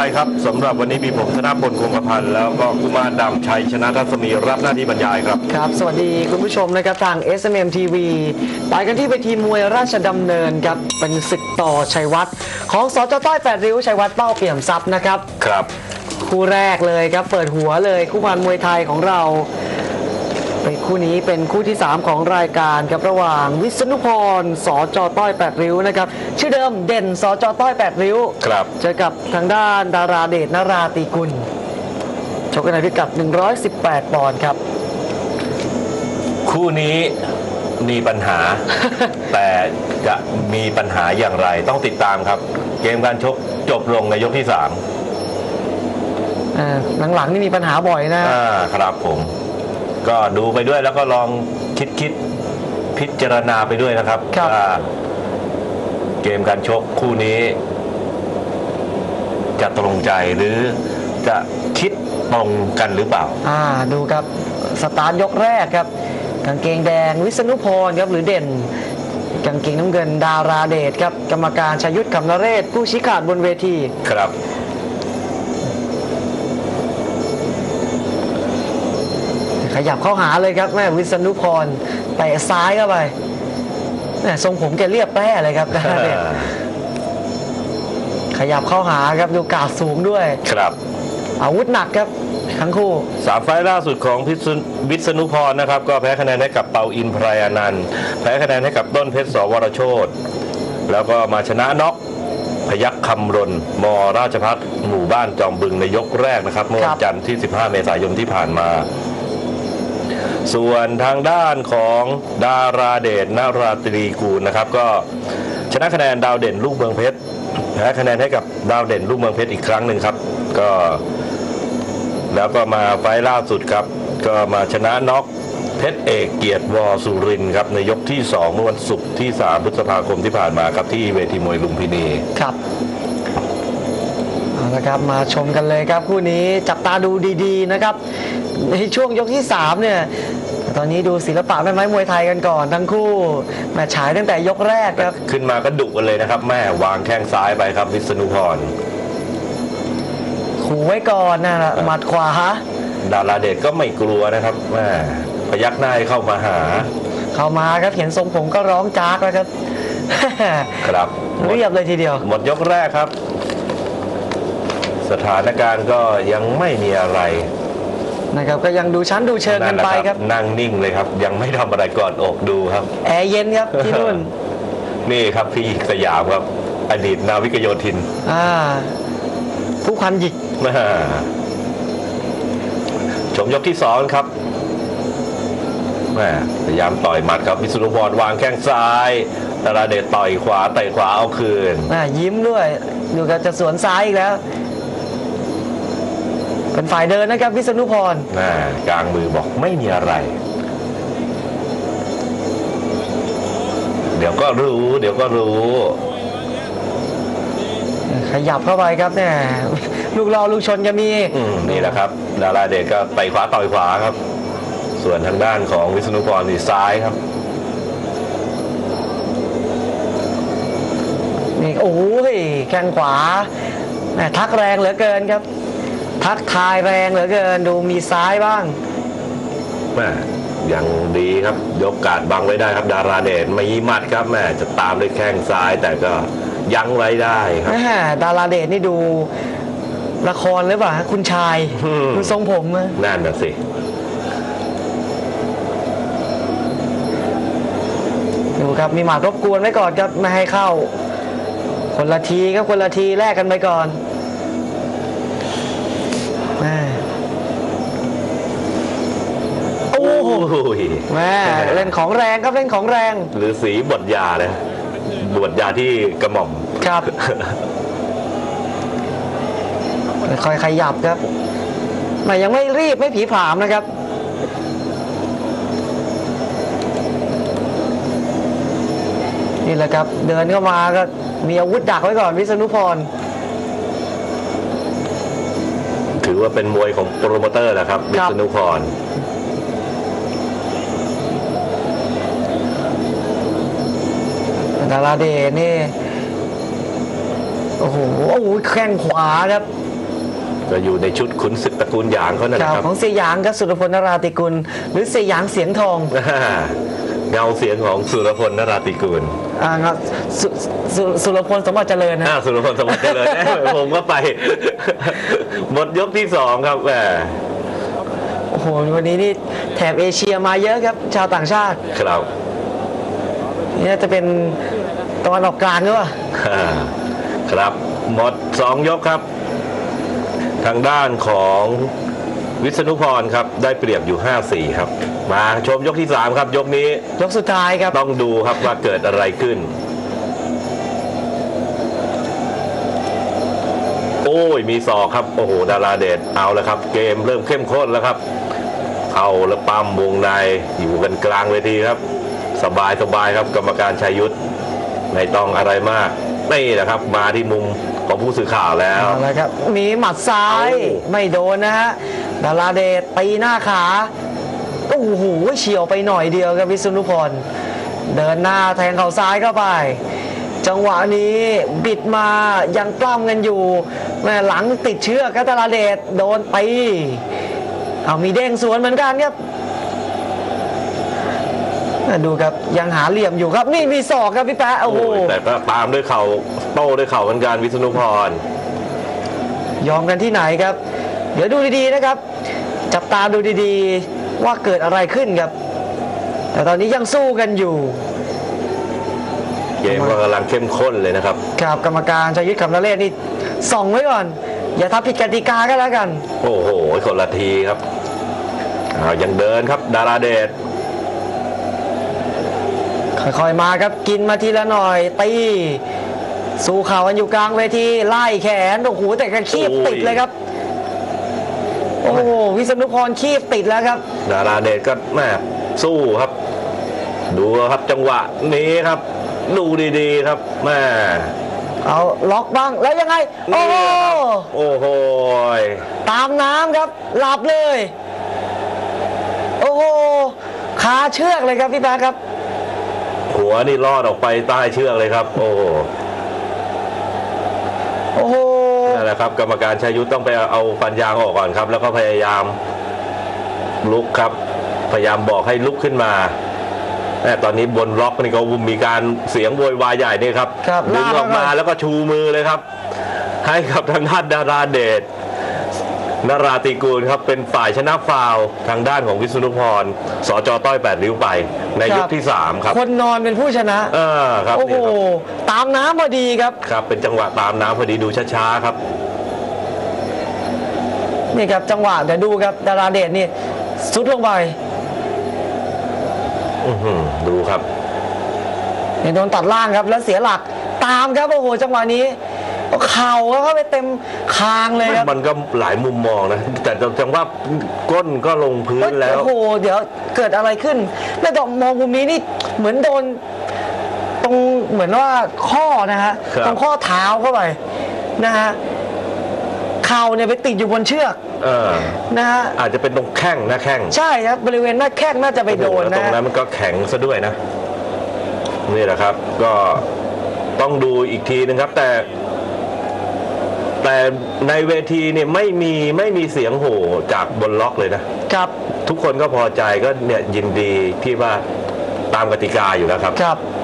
ไทยครับสำหรับวันนี้มีผมธนพลคงกระพันธ์แล้วก็กุมารดำชัยชนะทัศมีรับหน้าที่บรรยายครับ ครับ สวัสดีคุณผู้ชมนะครับทาง SMM TV ไปกันที่เวทีมวยราชดำเนินครับเป็นศึกต่อชัยวัฒน์ของสจต้อยแปดริ้วชัยวัฒน์เป้าเปี่ยมทรัพย์นะครับ ครับ คู่แรกเลยครับเปิดหัวเลยคู่พันมวยไทยของเรา เป็นคู่นี้เป็นคู่ที่ 3 ของรายการครับระหว่างวิษณุพรสจต้อยแปดริ้วนะครับชื่อเดิมเด่นสจต้อยแปดริ้วครับเจอกับทางด้านดาราเดชนราตีกุลชกกันในพิกัด 118 ปอนด์ครับ คู่นี้มีปัญหา แต่จะมีปัญหาอย่างไรต้องติดตามครับ เกมการชกจบลงในยกที่3อ่าหลังๆนี่มีปัญหาบ่อยนะอ่าครับผม ก็ดูไปด้วยแล้วก็ลองคิดคิดพิจารณาไปด้วยนะครับครับ ว่าเกมการชกคู่นี้ จะตรงใจหรือจะคิดตรงกันหรือเปล่า อ่าดูครับสตาร์ทยกแรกครับกางเกงแดงวิษณุพรครับหรือเด่นกางเกงน้ำเงินดาราเดชครับกรรมการชยุทธคำนเรศผู้ชี้ขาดบนเวที ครับ ยับเข้าหาเลยครับแม่วิษณุพรเตะซ้ายเข้าไปแม่ทรงผมแกเรียบแป้เลยครับดาราเดชขยับเข้าหาครับดูกาดสูงด้วย ครับ อาวุธหนักครับทั้งคู่สามไฟล์ล่าสุดของพิษณุวิษณุพรนะครับ ก็แพ้คะแนนให้กับเปาอินไพรอนันต์แพ้คะแนนให้กับต้นเพชรสวรโชตแล้วก็มาชนะน็อกพยัคฆ์คำรณมราชพัฒหมู่บ้านจอมบึงในยกแรกนะครับ เมื่อวันจันทร์ที่ 15 เมษายนที่ผ่านมา ส่วนทางด้านของดาราเดชนาราตรีกูลนะครับ ก็ชนะคะแนนดาวเด่นลูกเมืองเพชรแพ้คะแนนให้กับดาวเด่นลูกเมืองเพชรอีกครั้งหนึ่งครับ ก็ แล้วก็มาไฟล์ล่าสุดครับ ก็มาชนะน็อกเพชรเอกเกียรติวอสุรินครับในยกที่2เมื่อวันศุกร์ที่ 3 พฤษภาคมที่ผ่านมาครับที่เวทีมวยลุมพินีครับ เอาละครับมาชมกันเลยครับคู่นี้จับตาดูดีๆนะครับ ในช่วงยกที่ 3 เนี่ยตอนนี้ดูศิลปะแม่ไม้มวยไทยกันก่อนทั้งคู่แมาฉายตั้งแต่ยกแรกครับ ขึ้นมาก็ดุกันเลยนะครับ แม่วางแข้งซ้ายไปครับวิษณุพรขู่ไว้ก่อนนะหมัดขวาดาราเดชก็ไม่กลัวนะครับแม่พยักหน้าให้เข้ามาหา เข้ามาครับเห็นทรงผมก็ร้องจากแล้วครับ ครับหมดเรียบเลยทีเดียว หมดยกแรกครับ สถานการณ์ก็ยังไม่มีอะไรนะครับก็ยังดูชั้นดูเชิงกันไปครับ นั่งนิ่งเลยครับ ยังไม่ทำอะไรก่อนอกดูครับ แอร์เย็นครับที่นู่น นี่ครับพี่สยามครับ อดีตนาวิกโยธิน อ่า ผู้พันหยิกแม่ชมยกที่สองครับแม่พยายามต่อยหมัดครับวิศนุพรวางแข้งซ้ายดาราเดชต่อยขวาเตะขวาเอาคืนอ่ายิ้มด้วย ดูกันจะสวนซ้ายอีกแล้ว เป็นฝ่ายเดินนะครับวิษณุพรแม่กลางมือบอกไม่มีอะไร เดี๋ยวก็รู้ เดี๋ยวก็รู้ ขยับเข้าไปครับเนี่ยลูกรอลูกชนจะมีอืมนี่แหละครับ ดาราเดชก็เตะขวาต่อยขวาครับ ส่วนทางด้านของวิษณุพรนี่ซ้ายครับนี่โอ้ยแข้งขวาแหม่ทักแรงเหลือเกินครับ ทักทายแรงเหลือเกินดูมีซ้ายบ้างแม่ยังดีครับยกการดบังไว้ได้ครับ ดาราเดชไม่หมัดครับแม่จะตามด้วยแข้งซ้ายแต่ก็ยั้งไว้ได้ครับแม่ดาราเดชนี่ดูละครหรือเปล่าฮะคุณชายอืมคุณทรงผมอะนั่นน่ะสิดูครับมีหมากรบกวนไว้ก่อนครับไม่ให้เข้า คนละทีครับคนละทีแลกกันไปก่อน แม่เล่นของแรงครับเล่นของแรงหรือสีบทยาเลยบทยาที่กระหม่อมครับค่อยขยับครับแต่ยังไม่รีบไม่ผีผามนะครับนี่แหละครับ เดินเข้ามาก็มีอาวุธดักไว้ก่อนวิษณุพร ถือว่าเป็นมวยของโปรโมเตอร์นะครับ วิครับษณุพร ดาราเดชนี่โอ้โหโอ้โหแข้งขวาครับก็อยู่ในชุดขุนศึกตระกูลหยางเขานั่นแหข่าละวครับ ของเสียหยางกับสุรพลนราติกุล หรือเสียหยางเสียงทองเงาเสียงของสุรพลนราติกูลอ่าครับสสุสุรพลสมบัติเจริญนะอ่าสุรพลสมบัติเจริญแน่ผมก็ไปหมดยกที่สองครับแหมโอ้โหวันนี้นี่แถบเอเชียมาเยอะครับ ชาวต่างชาติครับนี่น่าจะเป็น ตะวันออกกลางหรือเปล่าอ่าครับหมดสองยกครับ ทางด้านของวิษณุพรครับ ได้เปรียบอยู่ 5-4 ครับ มาชมยกที่ 3 ครับ ยกนี้ยกสุดท้ายครับ ต้องดูครับว่าเกิดอะไรขึ้น โอ้ย มีศอกครับ โอ้โห ดาราเดชเอาแล้วครับ เกมเริ่มเข้มข้นแล้วครับเข้าแล้วปั๊มวงในอยู่กันกลางเวทีครับ สบายสบายครับ กรรมการชัยยุทธ ไม่ต้องอะไรมากนี่แหละครับ มาที่มุมของผู้สื่อข่าวแล้ว เอาละครับมีหมัดซ้ายเอาไม่โดนนะฮะดาราเดชตีหน้าขาโอ้โหเฉียวไปหน่อยเดียวครับวิษณุพรเดินหน้าแทงเข่าซ้ายเข้าไป จังหวะนี้บิดมายังปล้ำกันอยู่แม่หลังติดเชือกครับดาราเดชโดนตีเอามีเด้งสวนเหมือนกันครับอะ ดูครับยังหาเหลี่ยมอยู่ครับ นี่มีศอกครับพี่แป๊ะโอ้โหโอ้ยแต่ก็ตามด้วยเข่าโต้ด้วยเข่าเหมือนกันวิษณุพร ยอมกันที่ไหนครับ เดี๋ยวดูดีๆนะครับ จับตาดูดีๆว่าเกิดอะไรขึ้นครับ แต่ตอนนี้ยังสู้กันอยู่ เกมก็กำลังเข้มข้นเลยนะครับครับกรรมการชยุทธคำนเรศนี่ส่องไว้ก่อน อย่าทำผิดกติกาก็แล้วกัน โอ้โหคนละทีครับเอายังเดินครับดาราเดช ค่อยๆมาครับกินมาทีละหน่อยตีสู้เข่ากันอยู่กลางเวทีไล่แขนโอ้โหแต่กระคีบติดเลยครับ โอ้โหวิษณุพรคีบติดแล้วครับ ดาราเดชก็แม่สู้ครับ ดูครับจังหวะนี้ครับ ดูดีๆครับแม่เอาล็อกบ้างแล้วยังไง โอ้นี่โหครับโอ้โหตามน้ำครับ หลับเลย โอ้โหขาเชือกเลยครับพี่แป๊ะครับ หัวนี่รอดออกไปใต้เชือกเลยครับ โอ้โหโอ้โหนั่นแหละครับกรรมการชายุทธต้องไปเอาฟันยางออกก่อนครับ แล้วก็พยายามลุกครับ พยายามบอกให้ลุกขึ้นมาแต่ตอนนี้บนล็อกนี่ก็มีการเสียงโวยวายใหญ่นี่ครับครับดึงออกมาลากมาแล้วก็ชูมือเลยครับ ให้กับทางด้านดาราเดช นาราติกูลครับเป็นฝ่ายชนะฟาวล์ทางด้านของวิษณุพรสจต้อยแปดริ้วไป ในยกที่สามครับ คนนอนเป็นผู้ชนะเออครับโอ้โหนี่ครับตามน้ำพอดีครับครับ เป็นจังหวะตามน้ำพอดีดูช้าๆครับนี่ครับจังหวะเดี๋ยวดูครับดาราเดชนี่สุดลงไปอื้อหือดูครับเนี่ยโดนตัดล่างครับแล้วเสียหลักตามครับโอ้โหจังหวะนี้ เข่าเข้าไปเต็มคางเลยครับมันก็หลายมุมมองนะ แต่จังว่าก้นก็ลงพื้นแล้วโอ้โหเดี๋ยวเกิดอะไรขึ้นแม่ดอกมองมุมนี้นี่เหมือนโดน ตรงเหมือนว่าข้อนะฮะครับตรงข้อเท้าเข้าไปนะฮะเข่าเนี่ยไปติดอยู่บนเชือกเออนะฮะอาจจะเป็นตรงแข้งนะแข้งใช่ครับบริเวณหน้าแข้งน่าจะไปโดนแล้วตนะรงนั้นมันก็แข็งซะด้วยนะนี่แหละครับ ก็ต้องดูอีกทีนึงครับ แต่ แต่ในเวทีเนี่ยไม่มีไม่มีเสียงโห่จากบนล็อกเลยนะครับทุกคนก็พอใจก็เนี่ยยินดีที่ว่าตามกติกาอยู่แล้วครับ ครับ